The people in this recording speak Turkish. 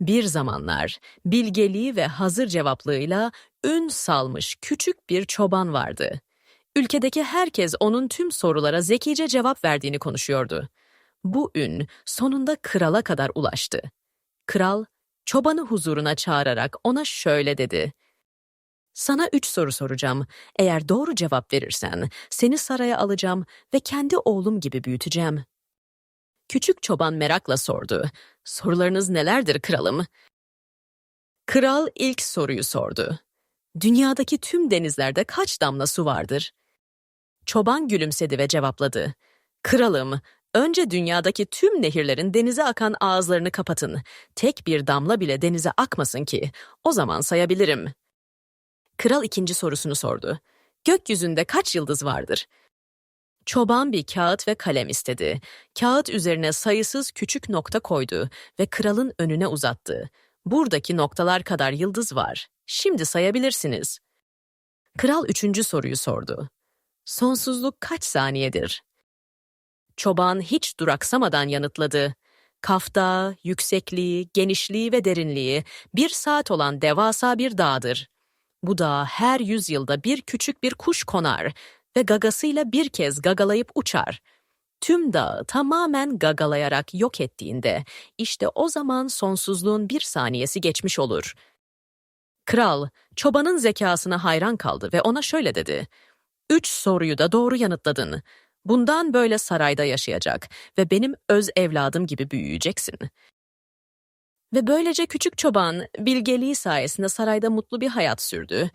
Bir zamanlar bilgeliği ve hazır cevaplığıyla ün salmış küçük bir çoban vardı. Ülkedeki herkes onun tüm sorulara zekice cevap verdiğini konuşuyordu. Bu ün sonunda krala kadar ulaştı. Kral, çobanı huzuruna çağırarak ona şöyle dedi. Sana üç soru soracağım. Eğer doğru cevap verirsen seni saraya alacağım ve kendi oğlum gibi büyüteceğim. Küçük çoban merakla sordu. Sorularınız nelerdir kralım? Kral ilk soruyu sordu. Dünyadaki tüm denizlerde kaç damla su vardır? Çoban gülümsedi ve cevapladı. Kralım, önce dünyadaki tüm nehirlerin denize akan ağızlarını kapatın. Tek bir damla bile denize akmasın ki. O zaman sayabilirim. Kral ikinci sorusunu sordu. Gökyüzünde kaç yıldız vardır? Çoban bir kağıt ve kalem istedi. Kağıt üzerine sayısız küçük nokta koydu ve kralın önüne uzattı. Buradaki noktalar kadar yıldız var. Şimdi sayabilirsiniz. Kral üçüncü soruyu sordu. Sonsuzluk kaç saniyedir? Çoban hiç duraksamadan yanıtladı. Kafta, yüksekliği, genişliği ve derinliği bir saat olan devasa bir dağdır. Bu dağa her yüzyılda bir küçük bir kuş konar ve gagasıyla bir kez gagalayıp uçar. Tüm dağı tamamen gagalayarak yok ettiğinde işte o zaman sonsuzluğun bir saniyesi geçmiş olur. Kral, çobanın zekasına hayran kaldı ve ona şöyle dedi. Üç soruyu da doğru yanıtladın. Bundan böyle sarayda yaşayacak ve benim öz evladım gibi büyüyeceksin. Ve böylece küçük çoban bilgeliği sayesinde sarayda mutlu bir hayat sürdü.